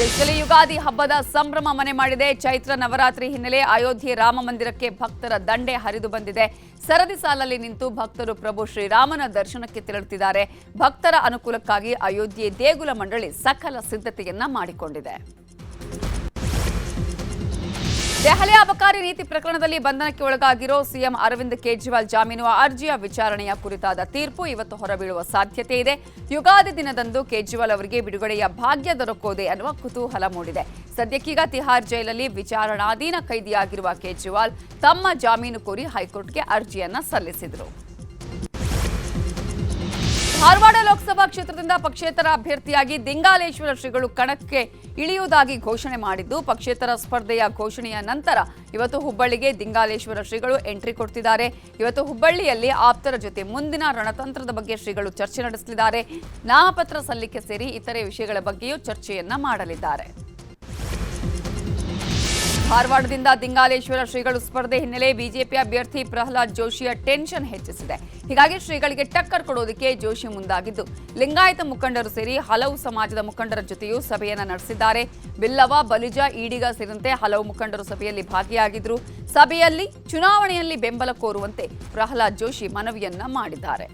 ದೇಶದಲ್ಲಿ ಯುಗಾದಿ ಹಬ್ಬದ ಸಂಭ್ರಮ ಮನೆ ಮಾಡಿದೆ. ಚೈತ್ರ ನವರಾತ್ರಿ ಹಿನ್ನೆಲೆ ಅಯೋಧ್ಯೆ ರಾಮ ಮಂದಿರಕ್ಕೆ ಭಕ್ತರ ದಂಡೆ ಹರಿದು ಬಂದಿದೆ. ಸರದಿ ಸಾಲಲ್ಲಿ ನಿಂತು ಭಕ್ತರು ಪ್ರಭು ಶ್ರೀರಾಮನ ದರ್ಶನಕ್ಕೆ ತೆರಳುತ್ತಿದ್ದಾರೆ. ಭಕ್ತರ ಅನುಕೂಲಕ್ಕಾಗಿ ಅಯೋಧ್ಯೆ ದೇಗುಲ ಮಂಡಳಿ ಸಕಲ ಸಿದ್ಧತೆಯನ್ನ ಮಾಡಿಕೊಂಡಿದೆ. ದೆಹಲಿ ಅಬಕಾರಿ ನೀತಿ ಪ್ರಕರಣದಲ್ಲಿ ಬಂಧನಕ್ಕೆ ಒಳಗಾಗಿರೋ ಸಿಎಂ ಅರವಿಂದ್ ಕೇಜ್ರಿವಾಲ್ ಜಾಮೀನು ಅರ್ಜಿಯ ವಿಚಾರಣೆಯ ಕುರಿತಾದ ತೀರ್ಪು ಇವತ್ತು ಹೊರಬೀಳುವ ಸಾಧ್ಯತೆ ಇದೆ. ಯುಗಾದಿ ದಿನದಂದು ಕೇಜ್ರಿವಾಲ್ ಅವರಿಗೆ ಬಿಡುಗಡೆಯ ಭಾಗ್ಯ ದೊರಕೋದೆ ಅನ್ನುವ ಕುತೂಹಲ ಮೂಡಿದೆ. ಸದ್ಯಕ್ಕೀಗ ತಿಹಾರ್ ಜೈಲಲ್ಲಿ ವಿಚಾರಣಾಧೀನ ಕೈದಿಯಾಗಿರುವ ಕೇಜ್ರಿವಾಲ್ ತಮ್ಮ ಜಾಮೀನು ಕೋರಿ ಹೈಕೋರ್ಟ್ಗೆ ಅರ್ಜಿಯನ್ನ ಸಲ್ಲಿಸಿದರು. ಧಾರವಾಡ ಲೋಕಸಭಾ ಕ್ಷೇತ್ರದಿಂದ ಪಕ್ಷೇತರ ಅಭ್ಯರ್ಥಿಯಾಗಿ ದಿಂಗಾಲೇಶ್ವರ ಶ್ರೀಗಳು ಕಣಕ್ಕೆ ಇಳಿಯುವುದಾಗಿ ಘೋಷಣೆ ಮಾಡಿದ್ದು, ಪಕ್ಷೇತರ ಸ್ಪರ್ಧೆಯ ಘೋಷಣೆಯ ನಂತರ ಇವತ್ತು ಹುಬ್ಬಳ್ಳಿಗೆ ದಿಂಗಾಲೇಶ್ವರ ಶ್ರೀಗಳು ಎಂಟ್ರಿ ಕೊಡ್ತಿದ್ದಾರೆ. ಇವತ್ತು ಹುಬ್ಬಳ್ಳಿಯಲ್ಲಿ ಆಪ್ತರ ಜೊತೆ ಮುಂದಿನ ರಣತಂತ್ರದ ಬಗ್ಗೆ ಶ್ರೀಗಳು ಚರ್ಚೆ ನಡೆಸಲಿದ್ದಾರೆ. ನಾಮಪತ್ರ ಸಲ್ಲಿಕೆ ಸೇರಿ ಇತರೆ ವಿಷಯಗಳ ಬಗ್ಗೆಯೂ ಚರ್ಚೆಯನ್ನ ಮಾಡಲಿದ್ದಾರೆ. ಧಾರವಾಡದಿಂದ ದಿಂಗಾಲೇಶ್ವರ ಶ್ರೀಗಳು ಸ್ಪರ್ಧೆ ಹಿನ್ನೆಲೆ ಬಿಜೆಪಿ ಅಭ್ಯರ್ಥಿ ಪ್ರಹ್ಲಾದ್ ಜೋಶಿಯ ಟೆನ್ಷನ್ ಹೆಚ್ಚಿಸಿದೆ. ಹೀಗಾಗಿ ಶ್ರೀಗಳಿಗೆ ಟಕ್ಕರ್ ಕೊಡೋದಕ್ಕೆ ಜೋಶಿ ಮುಂದಾಗಿದ್ದು, ಲಿಂಗಾಯತ ಮುಖಂಡರು ಸೇರಿ ಹಲವು ಸಮಾಜದ ಮುಖಂಡರ ಜೊತೆಯೂ ಸಭೆಯನ್ನ ನಡೆಸಿದ್ದಾರೆ. ಬಿಲ್ಲವ, ಬಲಿಜ, ಈಡಿಗ ಸೇರಿದಂತೆ ಹಲವು ಮುಖಂಡರು ಸಭೆಯಲ್ಲಿ ಭಾಗಿಯಾಗಿದ್ರು. ಸಭೆಯಲ್ಲಿ ಚುನಾವಣೆಯಲ್ಲಿ ಬೆಂಬಲ ಕೋರುವಂತೆ ಪ್ರಹ್ಲಾದ್ ಜೋಶಿ ಮನವಿಯನ್ನ ಮಾಡಿದ್ದಾರೆ.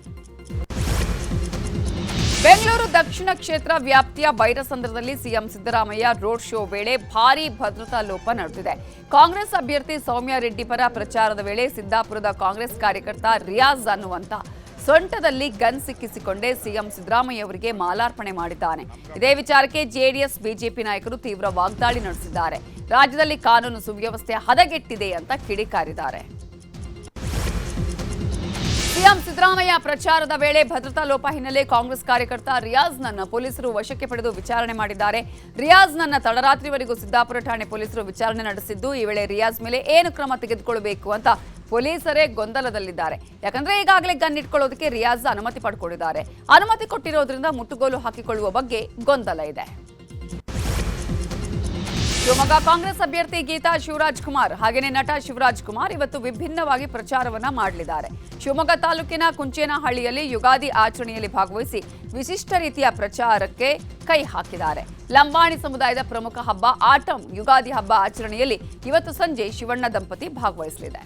ಬೆಂಗಳೂರು ದಕ್ಷಿಣ ಕ್ಷೇತ್ರ ವ್ಯಾಪ್ತಿಯ ಬೈರಸಂದ್ರದಲ್ಲಿ ಸಿಎಂ ಸಿದ್ದರಾಮಯ್ಯ ರೋಡ್ ಶೋ ವೇಳೆ ಭಾರೀ ಭದ್ರತಾ ಲೋಪ ನಡೆದಿದೆ. ಕಾಂಗ್ರೆಸ್ ಅಭ್ಯರ್ಥಿ ಸೌಮ್ಯ ರೆಡ್ಡಿ ಪರ ಪ್ರಚಾರದ ವೇಳೆ ಸಿದ್ದಾಪುರದ ಕಾಂಗ್ರೆಸ್ ಕಾರ್ಯಕರ್ತ ರಿಯಾಜ್ ಅನ್ನುವಂತ ಸೊಂಟದಲ್ಲಿ ಗನ್ ಸಿಕ್ಕಿಸಿಕೊಂಡೇ ಸಿಎಂ ಸಿದ್ದರಾಮಯ್ಯ ಅವರಿಗೆ ಮಾಲಾರ್ಪಣೆ ಮಾಡಿದ್ದಾನೆ. ಇದೇ ವಿಚಾರಕ್ಕೆ ಜೆಡಿಎಸ್, ಬಿಜೆಪಿ ನಾಯಕರು ತೀವ್ರ ವಾಗ್ದಾಳಿ ನಡೆಸಿದ್ದಾರೆ. ರಾಜ್ಯದಲ್ಲಿ ಕಾನೂನು ಸುವ್ಯವಸ್ಥೆ ಹದಗೆಟ್ಟಿದೆ ಅಂತ ಕಿಡಿಕಾರಿದ್ದಾರೆ. ಸಿಎಂ ಸಿದ್ದರಾಮಯ್ಯ ಪ್ರಚಾರದ ವೇಳೆ ಭದ್ರತಾ ಲೋಪ ಹಿನ್ನೆಲೆ ಕಾಂಗ್ರೆಸ್ ಕಾರ್ಯಕರ್ತ ರಿಯಾಜ್ನನ್ನ ಪೊಲೀಸರು ವಶಕ್ಕೆ ಪಡೆದು ವಿಚಾರಣೆ ಮಾಡಿದ್ದಾರೆ. ರಿಯಾಜ್ನನ್ನ ತಡರಾತ್ರಿವರೆಗೂ ಸಿದ್ದಾಪುರ ಠಾಣೆ ಪೊಲೀಸರು ವಿಚಾರಣೆ ನಡೆಸಿದ್ದು, ಈ ವೇಳೆ ರಿಯಾಜ್ ಮೇಲೆ ಏನು ಕ್ರಮ ತೆಗೆದುಕೊಳ್ಳಬೇಕು ಅಂತ ಪೊಲೀಸರೇ ಗೊಂದಲದಲ್ಲಿದ್ದಾರೆ. ಯಾಕಂದ್ರೆ ಈಗಾಗಲೇ ಗನ್ ಇಟ್ಕೊಳ್ಳೋದಕ್ಕೆ ರಿಯಾಜ್ ಅನುಮತಿ ಪಡ್ಕೊಂಡಿದ್ದಾರೆ. ಅನುಮತಿ ಕೊಟ್ಟಿರೋದ್ರಿಂದ ಮುಟ್ಟುಗೋಲು ಹಾಕಿಕೊಳ್ಳುವ ಬಗ್ಗೆ ಗೊಂದಲ ಇದೆ. ಶಿವಮೊಗ್ಗ ಕಾಂಗ್ರೆಸ್ ಅಭ್ಯರ್ಥಿ ಗೀತಾ ಶಿವರಾಜ್ ಕುಮಾರ್ ಹಾಗೆಯೇ ನಟ ಶಿವರಾಜ್ ಕುಮಾರ್ ಇವತ್ತು ವಿಭಿನ್ನವಾಗಿ ಪ್ರಚಾರವನ್ನ ಮಾಡಲಿದ್ದಾರೆ. ಶಿವಮೊಗ್ಗ ತಾಲೂಕಿನ ಕುಂಚೇನಹಳ್ಳಿಯಲ್ಲಿ ಯುಗಾದಿ ಆಚರಣೆಯಲ್ಲಿ ಭಾಗವಹಿಸಿ ವಿಶಿಷ್ಟ ರೀತಿಯ ಪ್ರಚಾರಕ್ಕೆ ಕೈ ಹಾಕಿದ್ದಾರೆ. ಲಂಬಾಣಿ ಸಮುದಾಯದ ಪ್ರಮುಖ ಹಬ್ಬ ಆಟಂ ಯುಗಾದಿ ಹಬ್ಬ ಆಚರಣೆಯಲ್ಲಿ ಇವತ್ತು ಸಂಜೆ ಶಿವಣ್ಣ ದಂಪತಿ ಭಾಗವಹಿಸಲಿದೆ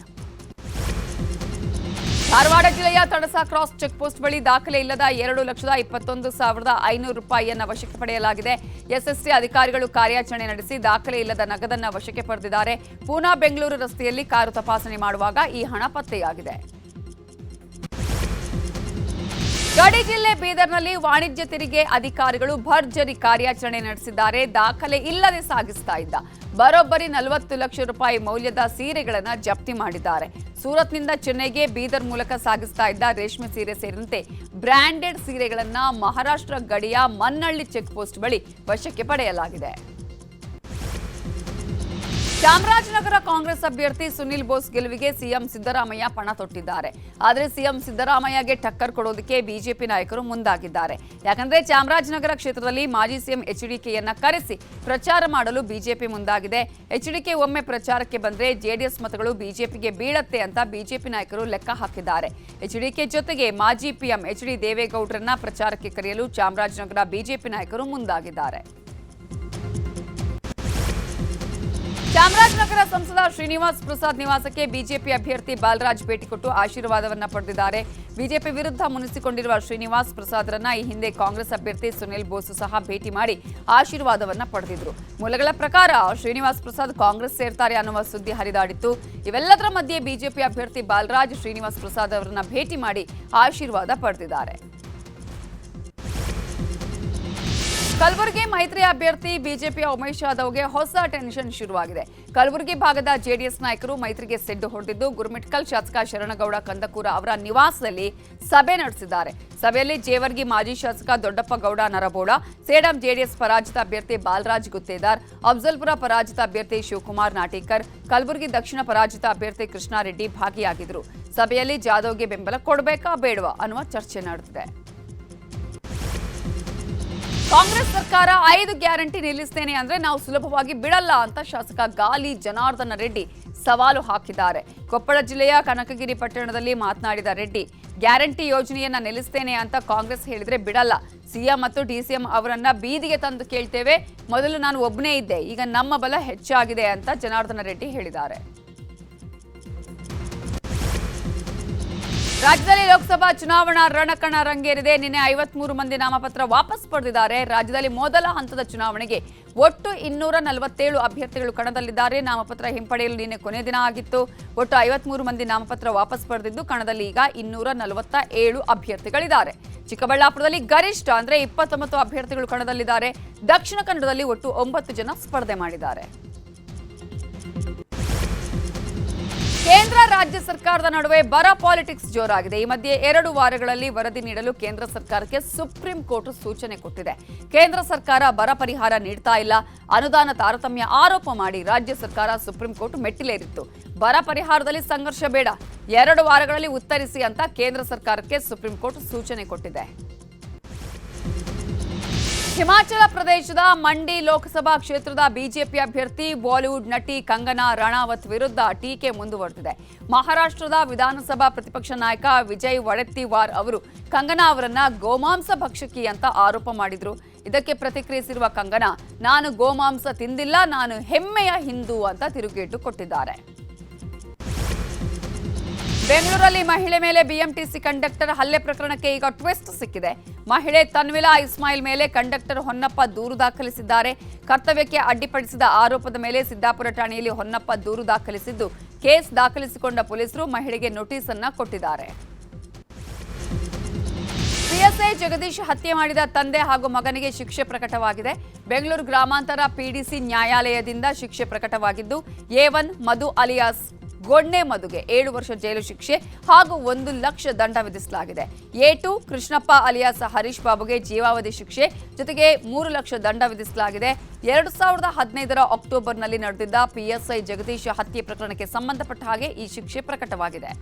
ಧಾರವಾಡ ಜಿಲ್ಲೆಯ ತಡಸ ಕ್ರಾಸ್ ಚೆಕ್ ಪೋಸ್ಟ್ ಬಳಿ ದಾಖಲೆ ಇಲ್ಲದ ಎರಡು ಲಕ್ಷದ ಇಪ್ಪತ್ತೊಂದು ಸಾವಿರದ ಐನೂರು ರೂಪಾಯಿಯನ್ನ ವಶಕ್ಕೆ ಪಡೆಯಲಾಗಿದೆ. ಎಸ್ಎಸ್ಸಿ ಅಧಿಕಾರಿಗಳು ಕಾರ್ಯಾಚರಣೆ ನಡೆಸಿ ದಾಖಲೆ ಇಲ್ಲದ ನಗದನ್ನು ವಶಕ್ಕೆ ಪಡೆದಿದ್ದಾರೆ. ಪೂನಾ ಬೆಂಗಳೂರು ರಸ್ತೆಯಲ್ಲಿ ಕಾರು ತಪಾಸಣೆ ಮಾಡುವಾಗ ಈ ಹಣ ಪತ್ತೆಯಾಗಿದೆ. ಗಡಿ ಜಿಲ್ಲೆ ಬೀದರ್ನಲ್ಲಿ ವಾಣಿಜ್ಯ ತೆರಿಗೆ ಅಧಿಕಾರಿಗಳು ಭರ್ಜರಿ ಕಾರ್ಯಾಚರಣೆ ನಡೆಸಿದ್ದಾರೆ. ದಾಖಲೆ ಇಲ್ಲದೆ ಸಾಗಿಸ್ತಾ ಇದ್ದ. ಬರೋಬ್ಬರಿ ನಲವತ್ತು ಲಕ್ಷ ರೂಪಾಯಿ ಮೌಲ್ಯದ ಸೀರೆಗಳನ್ನು ಜಪ್ತಿ ಮಾಡಿದ್ದಾರೆ. ಸೂರತ್ನಿಂದ ಚೆನ್ನೈಗೆ ಬೀದರ್ ಮೂಲಕ ಸಾಗಿಸ್ತಾ ಇದ್ದ ರೇಷ್ಮೆ ಸೀರೆ ಸೇರಿದಂತೆ ಬ್ರಾಂಡೆಡ್ ಸೀರೆಗಳನ್ನು ಮಹಾರಾಷ್ಟ್ರ ಗಡಿಯ ಮನ್ನಳ್ಳಿ ಚೆಕ್ ಪೋಸ್ಟ್ ಬಳಿ ವಶಕ್ಕೆ ಪಡೆಯಲಾಗಿದೆ. ಚಾಮರಾಜನಗರ ಕಾಂಗ್ರೆಸ್ ಅಭ್ಯರ್ಥಿ ಸುನಿಲ್ ಬೋಸ್ ಗೆಲುವಿಗೆ ಸಿಎಂ ಸಿದ್ದರಾಮಯ್ಯ ಪಣ ತೊಟ್ಟಿದ್ದಾರೆ. ಆದರೆ ಸಿಎಂ ಸಿದ್ದರಾಮಯ್ಯಗೆ ಟಕ್ಕರ್ ಕೊಡೋದಕ್ಕೆ ಬಿಜೆಪಿ ನಾಯಕರು ಮುಂದಾಗಿದ್ದಾರೆ. ಯಾಕಂದ್ರೆ ಚಾಮರಾಜನಗರ ಕ್ಷೇತ್ರದಲ್ಲಿ ಮಾಜಿ ಸಿಎಂ ಎಚ್ಡಿಕೆಯನ್ನ ಕರೆಸಿ ಪ್ರಚಾರ ಮಾಡಲು ಬಿಜೆಪಿ ಮುಂದಾಗಿದೆ. ಎಚ್ಡಿಕೆ ಒಮ್ಮೆ ಪ್ರಚಾರಕ್ಕೆ ಬಂದ್ರೆ ಜೆಡಿಎಸ್ ಮತಗಳು ಬಿಜೆಪಿಗೆ ಬೀಳತ್ತೆ ಅಂತ ಬಿಜೆಪಿ ನಾಯಕರು ಲೆಕ್ಕ ಹಾಕಿದ್ದಾರೆ. ಎಚ್ಡಿಕೆ ಜೊತೆಗೆ ಮಾಜಿ ಪಿಎಂ ಎಚ್ಡಿ ದೇವೇಗೌಡರನ್ನ ಪ್ರಚಾರಕ್ಕೆ ಕರೆಯಲು ಚಾಮರಾಜನಗರ ಬಿಜೆಪಿ ನಾಯಕರು ಮುಂದಾಗಿದ್ದಾರೆ. ಚಾಮರಾಜನಗರ ಸಂಸದ ಶ್ರೀನಿವಾಸ್ ಪ್ರಸಾದ್ ನಿವಾಸಕ್ಕೆ ಬಿಜೆಪಿ ಅಭ್ಯರ್ಥಿ ಬಾಲರಾಜ್ ಭೇಟಿ ಕೊಟ್ಟು ಆಶೀರ್ವಾದವನ್ನ ಪಡೆದಿದ್ದಾರೆ. ಬಿಜೆಪಿ ವಿರುದ್ಧ ಮುನಿಸಿಕೊಂಡಿರುವ ಶ್ರೀನಿವಾಸ್ ಪ್ರಸಾದ್ರನ್ನ ಈ ಹಿಂದೆ ಕಾಂಗ್ರೆಸ್ ಅಭ್ಯರ್ಥಿ ಸುನಿಲ್ ಬೋಸು ಸಹ ಭೇಟಿ ಮಾಡಿ ಆಶೀರ್ವಾದವನ್ನ ಪಡೆದಿದ್ರು. ಮೂಲಗಳ ಪ್ರಕಾರ ಶ್ರೀನಿವಾಸ್ ಪ್ರಸಾದ್ ಕಾಂಗ್ರೆಸ್ ಸೇರ್ತಾರೆ ಅನ್ನುವ ಸುದ್ದಿ ಹರಿದಾಡಿತ್ತು. ಇವೆಲ್ಲದರ ಮಧ್ಯೆ ಬಿಜೆಪಿ ಅಭ್ಯರ್ಥಿ ಬಾಲರಾಜ್ ಶ್ರೀನಿವಾಸ್ ಪ್ರಸಾದ್ ಅವರನ್ನ ಭೇಟಿ ಮಾಡಿ ಆಶೀರ್ವಾದ ಪಡೆದಿದ್ದಾರೆ. ಕಲಬುರಗಿ ಮೈತ್ರಿ ಅಭ್ಯರ್ಥಿ ಬಿಜೆಪಿಯ ಉಮೇಶ್ ಯಾದವ್ಗೆ ಹೊಸ ಟೆನ್ಷನ್ ಶುರುವಾಗಿದೆ. ಕಲಬುರಗಿ ಭಾಗದ ಜೆಡಿಎಸ್ ನಾಯಕರು ಮೈತ್ರಿಗೆ ಸೆಡ್ಡು ಹೊಡೆದಿದ್ದು ಗುರುಮಿಟ್ಕಲ್ ಶಾಸಕ ಶರಣಗೌಡ ಕಂದಕೂರ ಅವರ ನಿವಾಸದಲ್ಲಿ ಸಭೆ ನಡೆಸಿದ್ದಾರೆ. ಸಭೆಯಲ್ಲಿ ಜೇವರ್ಗಿ ಮಾಜಿ ಶಾಸಕ ದೊಡ್ಡಪ್ಪ ಗೌಡ ನರಬೋಡ ಸೇಡಂ ಜೆಡಿಎಸ್ ಪರಾಜಿತ ಅಭ್ಯರ್ಥಿ ಬಾಲರಾಜ್ ಗುತ್ತೇದಾರ್, ಅಫ್ಜಲ್ಪುರ ಪರಾಜಿತ ಅಭ್ಯರ್ಥಿ ಶಿವಕುಮಾರ್ ನಾಟೇಕರ್, ಕಲಬುರಗಿ ದಕ್ಷಿಣ ಪರಾಜಿತ ಅಭ್ಯರ್ಥಿ ಕೃಷ್ಣಾರೆಡ್ಡಿ ಭಾಗಿಯಾಗಿದ್ದರು. ಸಭೆಯಲ್ಲಿ ಜಾಧವ್ಗೆ ಬೆಂಬಲ ಕೊಡಬೇಕಾ ಬೇಡವಾ ಅನ್ನುವ ಚರ್ಚೆ ನಡೆದಿದೆ. ಕಾಂಗ್ರೆಸ್ ಸರ್ಕಾರ ಐದು ಗ್ಯಾರಂಟಿ ನಿಲ್ಲಿಸ್ತೇನೆ ಅಂದ್ರೆ ನಾವು ಸುಲಭವಾಗಿ ಬಿಡಲ್ಲ ಅಂತ ಶಾಸಕ ಗಾಲಿ ಜನಾರ್ದನ ರೆಡ್ಡಿ ಸವಾಲು ಹಾಕಿದ್ದಾರೆ. ಕೊಪ್ಪಳ ಜಿಲ್ಲೆಯ ಕನಕಗಿರಿ ಪಟ್ಟಣದಲ್ಲಿ ಮಾತನಾಡಿದ ರೆಡ್ಡಿ, ಗ್ಯಾರಂಟಿ ಯೋಜನೆಯನ್ನ ನಿಲ್ಲಿಸ್ತೇನೆ ಅಂತ ಕಾಂಗ್ರೆಸ್ ಹೇಳಿದ್ರೆ ಬಿಡಲ್ಲ. ಸಿಎಂ ಮತ್ತು ಡಿಸಿಎಂ ಅವರನ್ನ ಬೀದಿಗೆ ತಂದು ಕೇಳ್ತೇವೆ. ಮೊದಲು ನಾನು ಒಬ್ಬನೇ ಇದ್ದೆ, ಈಗ ನಮ್ಮ ಬಲ ಹೆಚ್ಚಾಗಿದೆ ಅಂತ ಜನಾರ್ದನ ರೆಡ್ಡಿ ಹೇಳಿದ್ದಾರೆ. ರಾಜ್ಯದಲ್ಲಿ ಲೋಕಸಭಾ ಚುನಾವಣಾ ರಣಕಣ ರಂಗೇರಿದೆ. ನಿನ್ನೆ ಐವತ್ಮೂರು ಮಂದಿ ನಾಮಪತ್ರ ವಾಪಸ್ ಪಡೆದಿದ್ದಾರೆ. ರಾಜ್ಯದಲ್ಲಿ ಮೊದಲ ಹಂತದ ಚುನಾವಣೆಗೆ ಒಟ್ಟು ಇನ್ನೂರ ನಲವತ್ತೇಳು ಅಭ್ಯರ್ಥಿಗಳು ಕಣದಲ್ಲಿದ್ದಾರೆ. ನಾಮಪತ್ರ ಹಿಂಪಡೆಯಲು ನಿನ್ನೆ ಕೊನೆ ದಿನ ಆಗಿತ್ತು. ಒಟ್ಟು ಐವತ್ಮೂರು ಮಂದಿ ನಾಮಪತ್ರ ವಾಪಸ್ ಪಡೆದಿದ್ದು, ಕಣದಲ್ಲಿ ಈಗ ಇನ್ನೂರ ನಲವತ್ತ ಏಳು ಅಭ್ಯರ್ಥಿಗಳಿದ್ದಾರೆ. ಚಿಕ್ಕಬಳ್ಳಾಪುರದಲ್ಲಿ ಗರಿಷ್ಠ ಅಂದ್ರೆ ಇಪ್ಪತ್ತೊಂಬತ್ತು ಅಭ್ಯರ್ಥಿಗಳು ಕಣದಲ್ಲಿದ್ದಾರೆ. ದಕ್ಷಿಣ ಕನ್ನಡದಲ್ಲಿ ಒಟ್ಟು ಒಂಬತ್ತು ಜನ ಸ್ಪರ್ಧೆ ಮಾಡಿದ್ದಾರೆ. ಕೇಂದ್ರ ರಾಜ್ಯ ಸರ್ಕಾರದ ನಡುವೆ ಬರ ಪಾಲಿಟಿಕ್ಸ್ ಜೋರಾಗಿದೆ. ಈ ಮಧ್ಯೆ ಎರಡು ವಾರಗಳಲ್ಲಿ ವರದಿ ನೀಡಲು ಕೇಂದ್ರ ಸರ್ಕಾರಕ್ಕೆ ಸುಪ್ರೀಂ ಕೋರ್ಟ್ ಸೂಚನೆ ಕೊಟ್ಟಿದೆ. ಕೇಂದ್ರ ಸರ್ಕಾರ ಬರ ಪರಿಹಾರ ನೀಡ್ತಾ ಇಲ್ಲ. ಅನುದಾನ ತಾರತಮ್ಯ ಆರೋಪ ಮಾಡಿ ರಾಜ್ಯ ಸರ್ಕಾರ ಸುಪ್ರೀಂ ಕೋರ್ಟ್ ಮೆಟ್ಟಿಲೇರಿತ್ತು. ಬರ ಪರಿಹಾರದಲ್ಲಿ ಸಂಘರ್ಷ ಬೇಡ. ಎರಡು ವಾರಗಳಲ್ಲಿ ಉತ್ತರಿಸಿ ಅಂತ ಕೇಂದ್ರ ಸರ್ಕಾರಕ್ಕೆ ಸುಪ್ರೀಂ ಕೋರ್ಟ್ ಸೂಚನೆ ಕೊಟ್ಟಿದೆ. ಹಿಮಾಚಲ ಪ್ರದೇಶದ ಮಂಡಿ ಲೋಕಸಭಾ ಕ್ಷೇತ್ರದ ಬಿಜೆಪಿ ಅಭ್ಯರ್ಥಿ ಬಾಲಿವುಡ್ ನಟಿ ಕಂಗನಾ ರಣಾವತ್ ವಿರುದ್ಧ ಟೀಕೆ ಮುಂದುವರೆದಿದೆ. ಮಹಾರಾಷ್ಟ್ರದ ವಿಧಾನಸಭಾ ಪ್ರತಿಪಕ್ಷ ನಾಯಕ ವಿಜಯ್ ವಡೆತ್ತಿವಾರ್ ಅವರು ಕಂಗನಾ ಅವರನ್ನ ಗೋಮಾಂಸ ಭಕ್ಷಕಿ ಅಂತ ಆರೋಪ ಮಾಡಿದ್ರು. ಇದಕ್ಕೆ ಪ್ರತಿಕ್ರಿಯಿಸಿರುವ ಕಂಗನಾ, ನಾನು ಗೋಮಾಂಸ ತಿಂದಿಲ್ಲ, ನಾನು ಹೆಮ್ಮೆಯ ಹಿಂದೂ ಅಂತ ತಿರುಗೇಟು ಕೊಟ್ಟಿದ್ದಾರೆ. ಬೆಂಗಳೂರಲ್ಲಿ ಮಹಿಳೆ ಮೇಲೆ ಬಿಎಂಟಿಸಿ ಕಂಡಕ್ಟರ್ ಹಲ್ಲೆ ಪ್ರಕರಣಕ್ಕೆ ಈಗ ಟ್ವಿಸ್ಟ್ ಸಿಕ್ಕಿದೆ. ಮಹಿಳೆ ತನ್ವಿಲಾ ಇಸ್ಮಾಯಿಲ್ ಮೇಲೆ ಕಂಡಕ್ಟರ್ ಹೊನ್ನಪ್ಪ ದೂರು ದಾಖಲಿಸಿದ್ದಾರೆ. ಕರ್ತವ್ಯಕ್ಕೆ ಅಡ್ಡಿಪಡಿಸಿದ ಆರೋಪದ ಮೇಲೆ ಸಿದ್ದಾಪುರ ಠಾಣೆಯಲ್ಲಿ ಹೊನ್ನಪ್ಪ ದೂರು ದಾಖಲಿಸಿದ್ದು, ಕೇಸ್ ದಾಖಲಿಸಿಕೊಂಡ ಪೊಲೀಸರು ಮಹಿಳೆಗೆ ನೋಟಿಸ್ ಅನ್ನ ಕೊಟ್ಟಿದ್ದಾರೆ. ಪಿಎಸ್ಐ ಜಗದೀಶ್ ಹತ್ಯೆ ಮಾಡಿದ ತಂದೆ ಹಾಗೂ ಮಗನಿಗೆ ಶಿಕ್ಷೆ ಪ್ರಕಟವಾಗಿದೆ. ಬೆಂಗಳೂರು ಗ್ರಾಮಾಂತರ ಪಿಡಿಸಿ ನ್ಯಾಯಾಲಯದಿಂದ ಶಿಕ್ಷೆ ಪ್ರಕಟವಾಗಿದ್ದು, ಎ ಮಧು ಅಲಿಯಾಸ್ ಗೊಣ್ಣೆ ಮಧುಗೆ ಏಳು ವರ್ಷ ಜೈಲು ಶಿಕ್ಷೆ ಹಾಗೂ ಒಂದು ಲಕ್ಷ ದಂಡ ವಿಧಿಸಲಾಗಿದೆ. A two Krishnappa alias Harish ಬಾಬುಗೆ ಜೀವಾವಧಿ ಶಿಕ್ಷೆ ಜೊತೆಗೆ ಮೂರು ಲಕ್ಷ ದಂಡ ವಿಧಿಸಲಾಗಿದೆ. ಎರಡು ಸಾವಿರದ ಹದಿನೈದರ ಅಕ್ಟೋಬರ್ನಲ್ಲಿ ನಡೆದಿದ್ದ ಪಿಎಸ್ಐ ಜಗದೀಶ್ ಹತ್ಯೆ ಪ್ರಕರಣಕ್ಕೆ ಸಂಬಂಧಪಟ್ಟ ಹಾಗೆ ಈ ಶಿಕ್ಷೆ ಪ್ರಕಟವಾಗಿದೆ.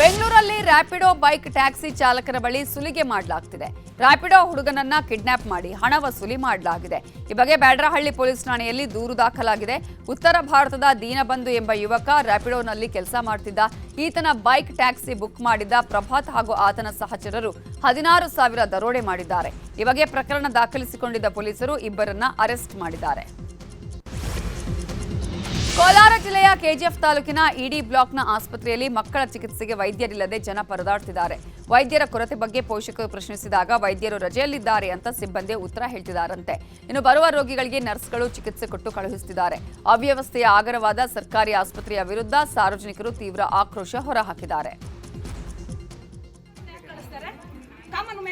ಬೆಂಗಳೂರಲ್ಲಿ ರ್ಯಾಪಿಡೋ ಬೈಕ್ ಟ್ಯಾಕ್ಸಿ ಚಾಲಕರ ಬಳಿ ಸುಲಿಗೆ ಮಾಡಲಾಗ್ತಿದೆ. ರ್ಯಾಪಿಡೋ ಹುಡುಗನನ್ನ ಕಿಡ್ನಾಪ್ ಮಾಡಿ ಹಣ ವಸೂಲಿ ಮಾಡಲಾಗಿದೆ. ಈ ಬಗ್ಗೆ ಬ್ಯಾಡ್ರಹಳ್ಳಿ ಪೊಲೀಸ್ ಠಾಣೆಯಲ್ಲಿ ದೂರು ದಾಖಲಾಗಿದೆ. ಉತ್ತರ ಭಾರತದ ದೀನಬಂಧು ಎಂಬ ಯುವಕ ರ್ಯಾಪಿಡೋನಲ್ಲಿ ಕೆಲಸ ಮಾಡ್ತಿದ್ದ. ಈತನ ಬೈಕ್ ಟ್ಯಾಕ್ಸಿ ಬುಕ್ ಮಾಡಿದ್ದ ಪ್ರಭಾತ್ ಹಾಗೂ ಆತನ ಸಹಚರರು ಹದಿನಾರು ಸಾವಿರ ದರೋಡೆ ಮಾಡಿದ್ದಾರೆ. ಈ ಬಗ್ಗೆ ಪ್ರಕರಣ ದಾಖಲಿಸಿಕೊಂಡಿದ್ದ ಪೊಲೀಸರು ಇಬ್ಬರನ್ನ ಅರೆಸ್ಟ್ ಮಾಡಿದ್ದಾರೆ. ಕೋಲಾರ ಜಿಲ್ಲೆಯ ಕೆಜಿಎಫ್ ತಾಲೂಕಿನ ಇಡಿ ಬ್ಲಾಕ್ನ ಆಸ್ಪತ್ರೆಯಲ್ಲಿ ಮಕ್ಕಳ ಚಿಕಿತ್ಸೆಗೆ ವೈದ್ಯರಿಲ್ಲದೆ ಜನ ಪರದಾಡ್ತಿದ್ದಾರೆ. ವೈದ್ಯರ ಕೊರತೆ ಬಗ್ಗೆ ಪೋಷಕರು ಪ್ರಶ್ನಿಸಿದಾಗ ವೈದ್ಯರು ರಜೆಯಲ್ಲಿದ್ದಾರೆ ಅಂತ ಸಿಬ್ಬಂದಿ ಉತ್ತರ ಹೇಳ್ತಿದ್ದಾರಂತೆ. ಇನ್ನು ಬರುವ ರೋಗಿಗಳಿಗೆ ನರ್ಸ್ಗಳು ಚಿಕಿತ್ಸೆ ಕೊಟ್ಟು ಕಳುಹಿಸುತ್ತಿದ್ದಾರೆ. ಅವ್ಯವಸ್ಥೆಯ ಆಗರವಾದ ಸರ್ಕಾರಿ ಆಸ್ಪತ್ರೆಯ ವಿರುದ್ಧ ಸಾರ್ವಜನಿಕರು ತೀವ್ರ ಆಕ್ರೋಶ ಹೊರಹಾಕಿದ್ದಾರೆ.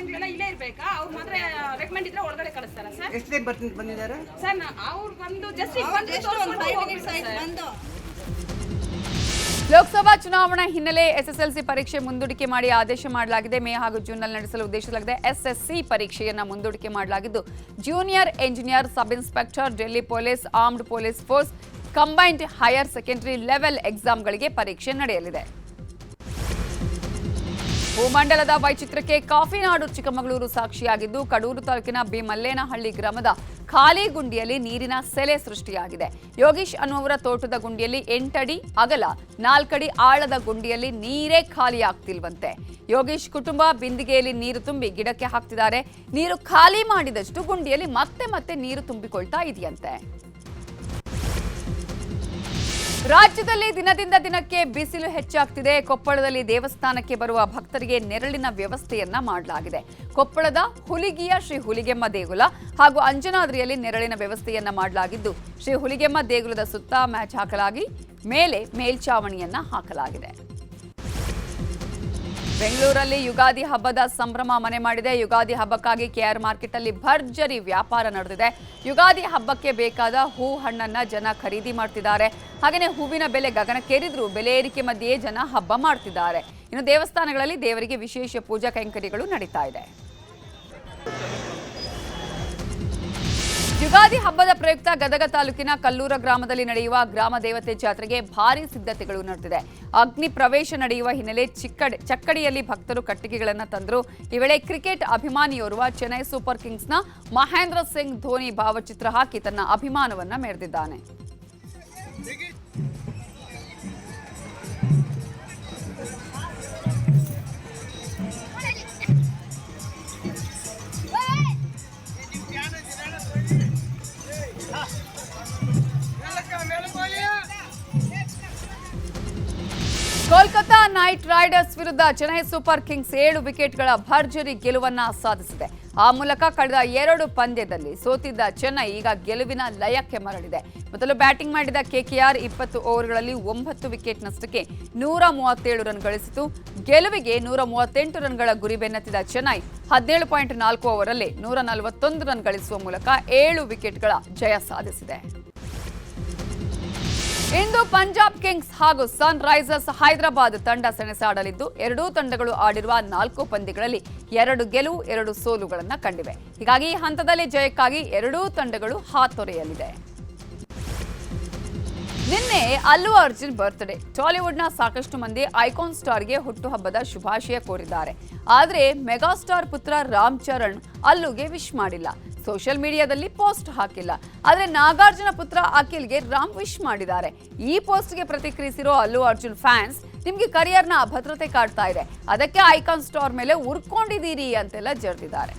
ವುಮೆನ್ಗೆಲ್ಲ ಇಲ್ಲೇ ಇರ್ಬೇಕಾ? ಅವ್ರು ಮಾತ್ರ ರೆಕಮೆಂಡ್ ಇದ್ರೆ ಒಳಗಡೆ ಕಳಿಸ್ತಾರ ಸರ್? ಎಷ್ಟು ಟೈಮ್ ಬರ್ತೀನಿ ಬಂದಿದ್ದಾರೆ? ಸರ್ ಅವ್ರು ಬಂದು ಜಸ್ಟ್ ಬಂದು. ಲೋಕಸಭಾ ಚುನಾವಣಾ ಹಿನ್ನೆಲೆ ಎಸ್ಎಸ್ಎಲ್ಸಿ ಪರೀಕ್ಷೆ ಮುಂದೂಡಿಕೆ ಮಾಡಿ ಆದೇಶ ಮಾಡಲಾಗಿದೆ. ಮೇ ಹಾಗೂ ಜೂನ್ನಲ್ಲಿ ನಡೆಸಲು ಉದ್ದೇಶಿಸಲಾಗಿದೆ. ಎಸ್ಎಸ್ಸಿ ಪರೀಕ್ಷೆಯನ್ನು ಮುಂದೂಡಿಕೆ ಮಾಡಲಾಗಿದ್ದು junior engineer sub inspector Delhi police armed police force combined higher secondary level ಎಕ್ಸಾಮ್ಗಳಿಗೆ ಪರೀಕ್ಷೆ ನಡೆಯಲಿದೆ. ಭೂಮಂಡಲದ ವೈಚಿತ್ರಕ್ಕೆ ಕಾಫಿನಾಡು ಚಿಕ್ಕಮಗಳೂರು ಸಾಕ್ಷಿಯಾಗಿದ್ದು, ಕಡೂರು ತಾಲೂಕಿನ ಬಿಮಲ್ಲೇನಹಳ್ಳಿ ಗ್ರಾಮದ ಖಾಲಿ ಗುಂಡಿಯಲ್ಲಿ ನೀರಿನ ಸೆಲೆ ಸೃಷ್ಟಿಯಾಗಿದೆ. ಯೋಗೀಶ್ ಅನ್ನುವರ ತೋಟದ ಗುಂಡಿಯಲ್ಲಿ ಎಂಟಡಿ ಅಗಲ, ನಾಲ್ಕಡಿ ಆಳದ ಗುಂಡಿಯಲ್ಲಿ ನೀರೇ ಖಾಲಿ ಆಗ್ತಿಲ್ವಂತೆ ಯೋಗೀಶ್ ಕುಟುಂಬ ಬಿಂದಿಗೆಯಲ್ಲಿ ನೀರು ತುಂಬಿ ಗಿಡಕ್ಕೆ ಹಾಕ್ತಿದ್ದಾರೆ. ನೀರು ಖಾಲಿ ಮಾಡಿದಷ್ಟು ಗುಂಡಿಯಲ್ಲಿ ಮತ್ತೆ ಮತ್ತೆ ನೀರು ತುಂಬಿಕೊಳ್ತಾ ಇದೆಯಂತೆ. ರಾಜ್ಯದಲ್ಲಿ ದಿನದಿಂದ ದಿನಕ್ಕೆ ಬಿಸಿಲು ಹೆಚ್ಚಾಗ್ತಿದೆ. ಕೊಪ್ಪಳದಲ್ಲಿ ದೇವಸ್ಥಾನಕ್ಕೆ ಬರುವ ಭಕ್ತರಿಗೆ ನೆರಳಿನ ವ್ಯವಸ್ಥೆಯನ್ನ ಮಾಡಲಾಗಿದೆ. ಕೊಪ್ಪಳದ ಹುಲಿಗಿಯ ಶ್ರೀ ಹುಲಿಗೆಮ್ಮ ದೇಗುಲ ಹಾಗೂ ಅಂಜನಾದ್ರಿಯಲ್ಲಿ ನೆರಳಿನ ವ್ಯವಸ್ಥೆಯನ್ನ ಮಾಡಲಾಗಿದ್ದು, ಶ್ರೀ ಹುಲಿಗೆಮ್ಮ ದೇಗುಲದ ಸುತ್ತ ಮ್ಯಾಚ್ ಹಾಕಲಾಗಿ, ಮೇಲೆ ಮೇಲ್ಚಾವಣಿಯನ್ನ ಹಾಕಲಾಗಿದೆ. ಬೆಂಗಳೂರಲ್ಲಿ ಯುಗಾದಿ ಹಬ್ಬದ ಸಂಭ್ರಮ ಮನೆ ಮಾಡಿದೆ. ಯುಗಾದಿ ಹಬ್ಬಕ್ಕಾಗಿ ಕೆಆರ್ ಮಾರ್ಕೆಟ್ ಅಲ್ಲಿ ಭರ್ಜರಿ ವ್ಯಾಪಾರ ನಡೆದಿದೆ. ಯುಗಾದಿ ಹಬ್ಬಕ್ಕೆ ಬೇಕಾದ ಹೂ ಹಣ್ಣನ್ನ ಜನ ಖರೀದಿ ಮಾಡ್ತಿದ್ದಾರೆ. ಹಾಗೆಯೇ ಹೂವಿನ ಬೆಲೆ ಗಗನಕ್ಕೇರಿದ್ರು ಬೆಲೆ ಏರಿಕೆ ಮಧ್ಯೆಯೇ ಜನ ಹಬ್ಬ ಮಾಡ್ತಿದ್ದಾರೆ. ಇನ್ನು ದೇವಸ್ಥಾನಗಳಲ್ಲಿ ದೇವರಿಗೆ ವಿಶೇಷ ಪೂಜಾ ಕೈಂಕರ್ಯಗಳು ನಡೀತಾ ಇದೆ. ಯುಗಾದಿ ಹಬ್ಬದ ಪ್ರಯುಕ್ತ ಗದಗ ತಾಲೂಕಿನ ಕಲ್ಲೂರ ಗ್ರಾಮದಲ್ಲಿ ನಡೆಯುವ ಗ್ರಾಮ ದೇವತೆ ಜಾತ್ರೆಗೆ ಭಾರಿ ಸಿದ್ಧತೆಗಳು ನಡೆದಿದೆ. ಅಗ್ನಿ ಪ್ರವೇಶ ನಡೆಯುವ ಹಿನ್ನೆಲೆ ಚಿಕ್ಕಡಿ, ಚಕ್ಕಡಿಯಲ್ಲಿ ಭಕ್ತರು ಕಟ್ಟಿಗೆಗಳನ್ನು ತಂದರು. ಈ ವೇಳೆ ಕ್ರಿಕೆಟ್ ಅಭಿಮಾನಿಯೋರ್ವ ಚೆನ್ನೈ ಸೂಪರ್ ಕಿಂಗ್ಸ್ನ ಮಹೇಂದ್ರ ಸಿಂಗ್ ಧೋನಿ ಭಾವಚಿತ್ರ ಹಾಕಿ ತನ್ನ ಅಭಿಮಾನವನ್ನು ಮೆರೆದಿದ್ದಾನೆ. ನೈಟ್ ರೈಡರ್ಸ್ ವಿರುದ್ಧ ಚೆನ್ನೈ ಸೂಪರ್ ಕಿಂಗ್ಸ್ ಏಳು ವಿಕೆಟ್ಗಳ ಭರ್ಜರಿ ಗೆಲುವನ್ನ ಸಾಧಿಸಿದೆ. ಆ ಮೂಲಕ ಕಳೆದ ಎರಡು ಪಂದ್ಯದಲ್ಲಿ ಸೋತಿದ್ದ ಚೆನ್ನೈ ಈಗ ಗೆಲುವಿನ ಲಯಕ್ಕೆ ಮರಳಿದೆ. ಮೊದಲು ಬ್ಯಾಟಿಂಗ್ ಮಾಡಿದ ಕೆಕೆಆರ್ ಇಪ್ಪತ್ತು ಓವರ್ಗಳಲ್ಲಿ ಒಂಬತ್ತು ವಿಕೆಟ್ ನಷ್ಟಕ್ಕೆ ನೂರ ಮೂವತ್ತೇಳು ರನ್ ಗಳಿಸಿತು. ಗೆಲುವಿಗೆ ನೂರ ಮೂವತ್ತೆಂಟು ರನ್ಗಳ ಗುರಿ ಬೆನ್ನತ್ತಿದ ಚೆನ್ನೈ ಹದಿನೇಳು ಪಾಯಿಂಟ್ ನಾಲ್ಕು ಓವರಲ್ಲಿ ನೂರ ನಲವತ್ತೊಂದು ರನ್ ಗಳಿಸುವ ಮೂಲಕ ಏಳು ವಿಕೆಟ್ಗಳ ಜಯ ಸಾಧಿಸಿದೆ. ಇಂದು ಪಂಜಾಬ್ ಕಿಂಗ್ಸ್ ಹಾಗೂ ಸನ್ ರೈಸರ್ಸ್ ಹೈದರಾಬಾದ್ ತಂಡ ಸೆಣಸಾಡಲಿದ್ದು, ಎರಡೂ ತಂಡಗಳು ಆಡಿರುವ ನಾಲ್ಕು ಪಂದ್ಯಗಳಲ್ಲಿ ಎರಡು ಗೆಲುವು, ಎರಡು ಸೋಲುಗಳನ್ನು ಕಂಡಿವೆ. ಹೀಗಾಗಿ ಈ ಹಂತದಲ್ಲಿ ಜಯಕ್ಕಾಗಿ ಎರಡೂ ತಂಡಗಳು ಹಾತೊರೆಯಲಿದೆ. ನಿನ್ನೆ ಅಲ್ಲು ಅರ್ಜುನ್ ಬರ್ತ್ಡೇ ಟಾಲಿವುಡ್ನ ಸಾಕಷ್ಟು ಮಂದಿ ಐಕಾನ್ ಸ್ಟಾರ್ಗೆ ಹುಟ್ಟುಹಬ್ಬದ ಶುಭಾಶಯ ಕೋರಿದ್ದಾರೆ. ಆದರೆ ಮೆಗಾಸ್ಟಾರ್ ಪುತ್ರ ರಾಮ್ ಚರಣ್ ಅಲ್ಲುಗೆ ವಿಶ್ ಮಾಡಿಲ್ಲ. ಸೋಷಿಯಲ್ ಮೀಡಿಯಾದಲ್ಲಿ ಪೋಸ್ಟ್ ಹಾಕಿಲ್ಲ. ಆದರೆ ನಾಗಾರ್ಜುನ ಪುತ್ರ ಅಖಿಲ್ಗೆ ರಾಮ್ ವಿಶ್ ಮಾಡಿದ್ದಾರೆ. ಈ ಪೋಸ್ಟ್ಗೆ ಪ್ರತಿಕ್ರಿಯಿಸಿರೋ ಅಲ್ಲು ಅರ್ಜುನ್ ಫ್ಯಾನ್ಸ್ ನಿಮಗೆ ಕರಿಯರ್ನ ಅಭದ್ರತೆ ಕಾಡ್ತಾ ಇದೆ. ಅದಕ್ಕೆ ಐಕಾನ್ ಸ್ಟಾರ್ ಮೇಲೆ ಉರ್ಕೊಂಡಿದ್ದೀರಿ ಅಂತೆಲ್ಲ ಜರ್ದಿದ್ದಾರೆ.